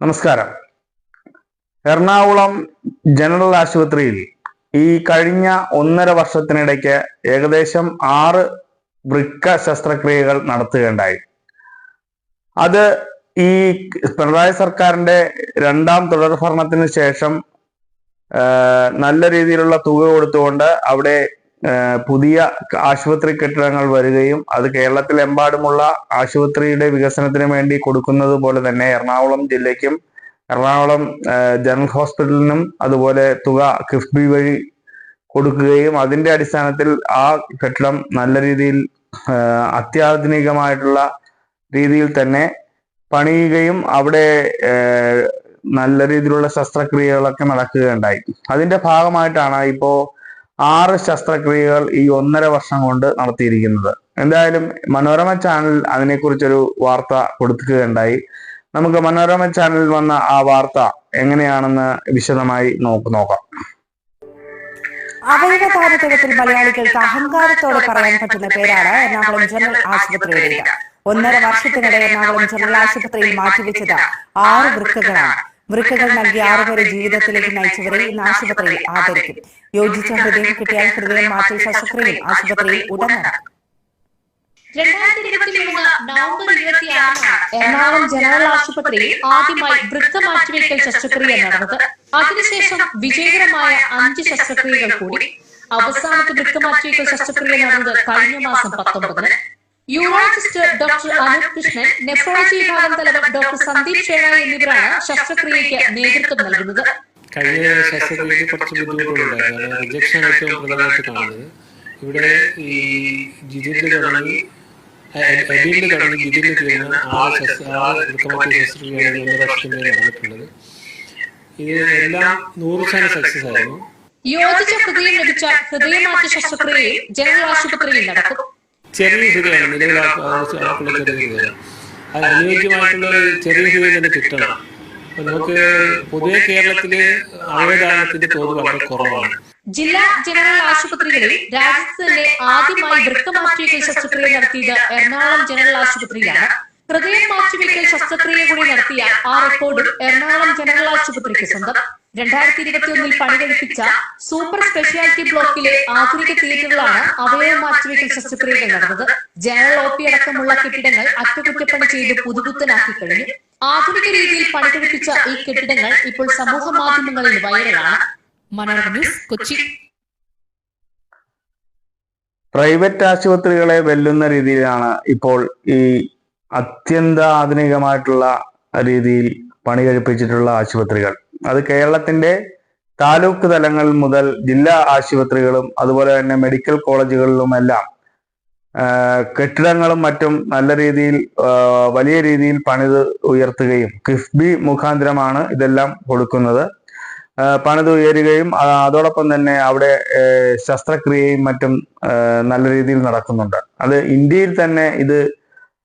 നമസ്കാരം. എറണാകുളം ജനറൽ ആശുപത്രിയിൽ ഈ കഴിഞ്ഞ ഒന്നര വർഷത്തിനിടയ്ക്ക് ഏകദേശം ആറ് വൃക്ക ശസ്ത്രക്രിയകൾ നടത്തുകയുണ്ടായി. അത് ഈ പിണറായി സർക്കാരിന്റെ രണ്ടാം തുടർ തുടർഭരണത്തിന് ശേഷം നല്ല രീതിയിലുള്ള തുക കൊടുത്തുകൊണ്ട് അവിടെ പുതിയ ആശുപത്രി കെട്ടിടങ്ങൾ വരികയും അത് കേരളത്തിലെമ്പാടുമുള്ള ആശുപത്രിയുടെ വികസനത്തിന് വേണ്ടി കൊടുക്കുന്നത് പോലെ തന്നെ എറണാകുളം ജില്ലയ്ക്കും എറണാകുളം ജനറൽ ഹോസ്പിറ്റലിനും അതുപോലെ തുക കിഫ്ബി വഴി കൊടുക്കുകയും അതിന്റെ അടിസ്ഥാനത്തിൽ ആ കെട്ടിടം നല്ല രീതിയിൽ അത്യാധുനികമായിട്ടുള്ള രീതിയിൽ തന്നെ പണിയുകയും അവിടെ നല്ല രീതിയിലുള്ള ശസ്ത്രക്രിയകളൊക്കെ നടക്കുകയുണ്ടായി. അതിന്റെ ഭാഗമായിട്ടാണ് ഇപ്പോ ആറ് ശസ്ത്രക്രിയകൾ ഈ ഒന്നര വർഷം കൊണ്ട് നടത്തിയിരിക്കുന്നത്. എന്തായാലും മനോരമ ചാനൽ അതിനെക്കുറിച്ചൊരു വാർത്ത കൊടുക്കുകയുണ്ടായി. നമുക്ക് മനോരമ ചാനലിൽ വന്ന ആ വാർത്ത എങ്ങനെയാണെന്ന് വിശദമായി നോക്ക്. നോക്കാം അവയവദാനത്തിടത്തിൽ മലയാളികൾക്ക് അഹങ്കാരത്തോടെ പറയാൻ പറ്റുന്ന പേരാണ് എറണാകുളം ജനറൽ ആശുപത്രിയുടേത് ഒന്നര വർഷത്തിനിടെ എറണാകുളം ജനറൽ ആശുപത്രിയിൽ മാറ്റിവെച്ചത് ആറ് വൃക്കകളാണ്. വൃക്കകൾ നൽകി ആറുപേരെ ജീവിതത്തിലേക്ക് നയിച്ചവരെ ഇന്ന് ആശുപത്രിയിൽ ആദരിക്കും. യോജിച്ച ഹൃദയം കിട്ടിയാൽ ഹൃദയം മാറ്റൽ ശസ്ത്രക്രിയയും ആശുപത്രിയിൽ ഉടൻ എറണാകുളം ജനറൽ ആശുപത്രിയിൽ ആദ്യമായി വൃക്ക മാറ്റിവെക്കൽ ശസ്ത്രക്രിയ നടന്നത്. അതിനുശേഷം വിജയകരമായ അഞ്ച് ശസ്ത്രക്രിയകൾ കൂടി. അവസാനത്തെ വൃക്ക മാറ്റിവെക്കൽ ശസ്ത്രക്രിയ നടന്നത് കഴിഞ്ഞ മാസം പത്തൊമ്പതിന്. Urologist doctor Anoop Krishnan nephrology വിഭാഗം തലവൻ ഡോക്ടർ സന്ദീപ് ഷേണായി എന്നിവരാണ് ശസ്ത്രക്രിയയ്ക്ക് നേതൃത്വം നൽകുന്നത്. കഴിഞ്ഞ ശസ്ത്രക്രിയയ്ക്ക് കുറച്ച് ബുദ്ധിമുട്ടുകളുണ്ടായിരുന്നു. റിജക്ഷൻ ഏറ്റവും പ്രധാനമായിട്ട് കാണുന്നത്. ഇവിടെ ഈ ജിതിൽ തുടങ്ങി എബിയിൽ തുടങ്ങി ജിതിൽ ചെയ്യുന്ന ആ ശസ്ത്ര ആ വൃക്കമാറ്റിയ ശസ്ത്രക്രിയയാണ് വർഷത്തിന്റെ നടന്നിട്ടുള്ളത്. ഇത് എല്ലാം നൂറ് ശതമാനം സക്സസ് ആയിരുന്നു. യോജിച്ച ഹൃദയം ലഭിച്ച ഹൃദയമാറ്റ ശസ്ത്രക്രിയയും ജനറൽ ആശുപത്രിയിൽ നടക്കും. ചെറിയ ഹൃദയമാണ് നിലവിൽ ആൾക്കുള്ള ചെറിയ ഹൃദയം അത് അനുയോജ്യമായിട്ടുള്ള ഒരു ചെറിയ ഹൃദയം തന്നെ കിട്ടണം. അപ്പൊ നമുക്ക് പൊതുവെ കേരളത്തിൽ അവയദാനത്തിന്റെ തോത് വളരെ കുറവാണ്. ജില്ലാ ജനറൽ ആശുപത്രികളിൽ രാജ്യത്ത് തന്നെ ആദ്യമായി വൃക്കമാറ്റിവെക്കൽ ശസ്ത്രക്രിയ നടത്തിയത് എറണാകുളം ജനറൽ ആശുപത്രിയിലാണ്. ഹൃദയം മാറ്റിവെക്കൽ ശസ്ത്രക്രിയ കൂടി നടത്തിയ ആ റെക്കോർഡും എറണാകുളം ജനറൽ ആശുപത്രിക്ക് സ്വന്തം. രണ്ടായിരത്തി ഇരുപത്തിയൊന്നിൽ പണി കഴിപ്പിച്ച സൂപ്പർ സ്പെഷ്യാലിറ്റി ബ്ലോക്കിലെ ആധുനിക തിയേറ്ററിലാണ് അവയവ മാറ്റിവെക്കൽ ശസ്ത്രക്രിയകൾ നടന്നത്. ജനറൽ ഒ പി അടക്കമുള്ള കെട്ടിടങ്ങൾ അറ്റകുറ്റപ്പണി ചെയ്ത് പുതുപുത്തനാക്കി കഴിഞ്ഞു. ആധുനിക രീതിയിൽ പണി കഴിപ്പിച്ച ഈ കെട്ടിടങ്ങൾ ഇപ്പോൾ സമൂഹ മാധ്യമങ്ങളിൽ വൈറലാണ്. മനോരമ ന്യൂസ് കൊച്ചി. പ്രൈവറ്റ് ആശുപത്രികളെ വെല്ലുന്ന രീതിയിലാണ് ഇപ്പോൾ ഈ അത്യന്താധുനികമായിട്ടുള്ള രീതിയിൽ പണി കഴിപ്പിച്ചിട്ടുള്ള ആശുപത്രികൾ. അത് കേരളത്തിന്റെ താലൂക്ക് തലങ്ങൾ മുതൽ ജില്ലാ ആശുപത്രികളും അതുപോലെ തന്നെ മെഡിക്കൽ കോളേജുകളിലുമെല്ലാം കെട്ടിടങ്ങളും മറ്റും നല്ല രീതിയിൽ വലിയ രീതിയിൽ പണിത് ഉയർത്തുകയും കിഫ്ബി മുഖാന്തരമാണ് ഇതെല്ലാം കൊടുക്കുന്നത്. പണിത് ഉയരുകയും അതോടൊപ്പം തന്നെ അവിടെ ശസ്ത്രക്രിയയും മറ്റും നല്ല രീതിയിൽ നടക്കുന്നുണ്ട്. അത് ഇന്ത്യയിൽ തന്നെ ഇത്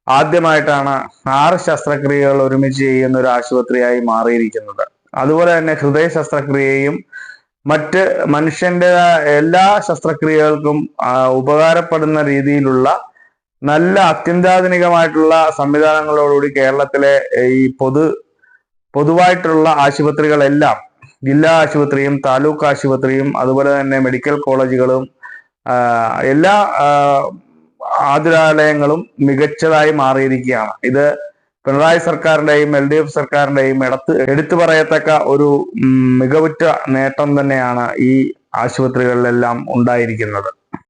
ആദ്യമായിട്ടാണ് ആറ് ശസ്ത്രക്രിയകൾ ഒരുമിച്ച് ചെയ്യുന്ന ഒരു ആശുപത്രിയായി മാറിയിരിക്കുന്നത്. അതുപോലെ തന്നെ ഹൃദയ ശസ്ത്രക്രിയയും മറ്റ് മനുഷ്യന്റെ എല്ലാ ശസ്ത്രക്രിയകൾക്കും ഉപകാരപ്പെടുന്ന രീതിയിലുള്ള നല്ല അത്യന്താധുനികമായിട്ടുള്ള സംവിധാനങ്ങളോടുകൂടി കേരളത്തിലെ ഈ പൊതു പൊതുവായിട്ടുള്ള ആശുപത്രികളെല്ലാം ജില്ലാ ആശുപത്രിയും താലൂക്ക് ആശുപത്രിയും അതുപോലെ തന്നെ മെഡിക്കൽ കോളേജുകളും എല്ലാ ആതുരാലയങ്ങളും മികച്ചതായി മാറിയിരിക്കുകയാണ്. ഇത് പിണറായി സർക്കാരിന്റെയും എൽ ഡി എഫ് സർക്കാരിന്റെയും എടുത്ത് എടുത്തു പറയത്തക്ക ഒരു മികവുറ്റ നേട്ടം തന്നെയാണ് ഈ ആശുപത്രികളിലെല്ലാം ഉണ്ടായിരിക്കുന്നത്.